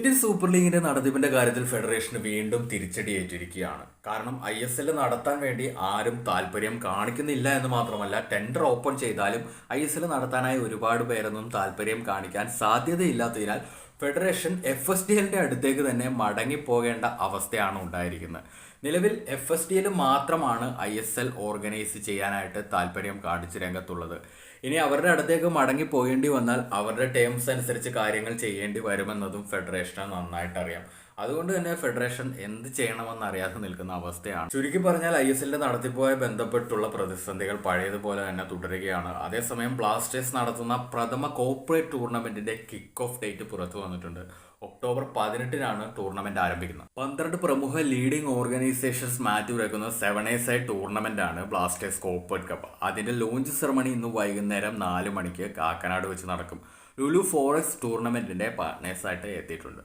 Indian super ലീഗിന്റെ നടത്തിപ്പിന്റെ കാര്യത്തിൽ ഫെഡറേഷന് വീണ്ടും തിരിച്ചടിയേറ്റിരിക്കുകയാണ് കാരണം ഐ എസ് എൽ നടത്താൻ വേണ്ടി ആരും താല്പര്യം കാണിക്കുന്നില്ല എന്ന് മാത്രമല്ല ടെൻഡർ ഓപ്പൺ ചെയ്താലും ഐ എസ് എൽ നടത്താനായി ഒരുപാട് പേരൊന്നും താല്പര്യം കാണിക്കാൻ സാധ്യതയില്ലാത്തതിനാൽ ഫെഡറേഷൻ എഫ് എസ് ഡി എല്ലിന്റെ അടുത്തേക്ക് തന്നെ മടങ്ങിപ്പോകേണ്ട അവസ്ഥയാണ് ഉണ്ടായിരിക്കുന്നത്. നിലവിൽ എഫ് എസ് ഡിയിൽ മാത്രമാണ് ഐ എസ് എൽ ഓർഗനൈസ് ചെയ്യാനായിട്ട് താല്പര്യം കാണിച്ച് രംഗത്തുള്ളത്. ഇനി അവരുടെ അടുത്തേക്ക് മടങ്ങി പോകേണ്ടി വന്നാൽ അവരുടെ ടേംസ് അനുസരിച്ച് കാര്യങ്ങൾ ചെയ്യേണ്ടി വരുമെന്നതും ഫെഡറേഷന് നന്നായിട്ട് അറിയാം. അതുകൊണ്ട് തന്നെ ഫെഡറേഷൻ എന്ത് ചെയ്യണമെന്ന് അറിയാതെ നിൽക്കുന്ന അവസ്ഥയാണ്. ചുരുക്കി പറഞ്ഞാൽ ഐ എസ് എല്ലിന്റെ നടത്തിപ്പുമായി ബന്ധപ്പെട്ടുള്ള പ്രതിസന്ധികൾ പഴയതുപോലെ തന്നെ തുടരുകയാണ്. അതേസമയം ബ്ലാസ്റ്റേഴ്സ് നടത്തുന്ന പ്രഥമ കോർപ്പറേറ്റ് ടൂർണമെന്റിന്റെ കിക്ക് ഓഫ് ഡേറ്റ് പുറത്തു വന്നിട്ടുണ്ട്. ഒക്ടോബർ പതിനെട്ടിനാണ് ടൂർണമെന്റ് ആരംഭിക്കുന്നത്. പന്ത്രണ്ട് പ്രമുഖ ലീഡിംഗ് ഓർഗനൈസേഷൻസ് മാറ്റുരക്കുന്ന സെവൻ എ സൈഡ് ടൂർണമെന്റ് ആണ് ബ്ലാസ്റ്റേഴ്സ് കോപ്പേഡ് കപ്പ് അതിന്റെ ലോഞ്ച് സെറമണി ഇന്ന് വൈകുന്നേരം നാല് മണിക്ക് കാക്കനാട് വെച്ച് നടക്കും. ലുലു ഫോറക്സ് ടൂർണമെന്റിന്റെ പാർട്ട്നേഴ്സായിട്ട് എത്തിയിട്ടുണ്ട്.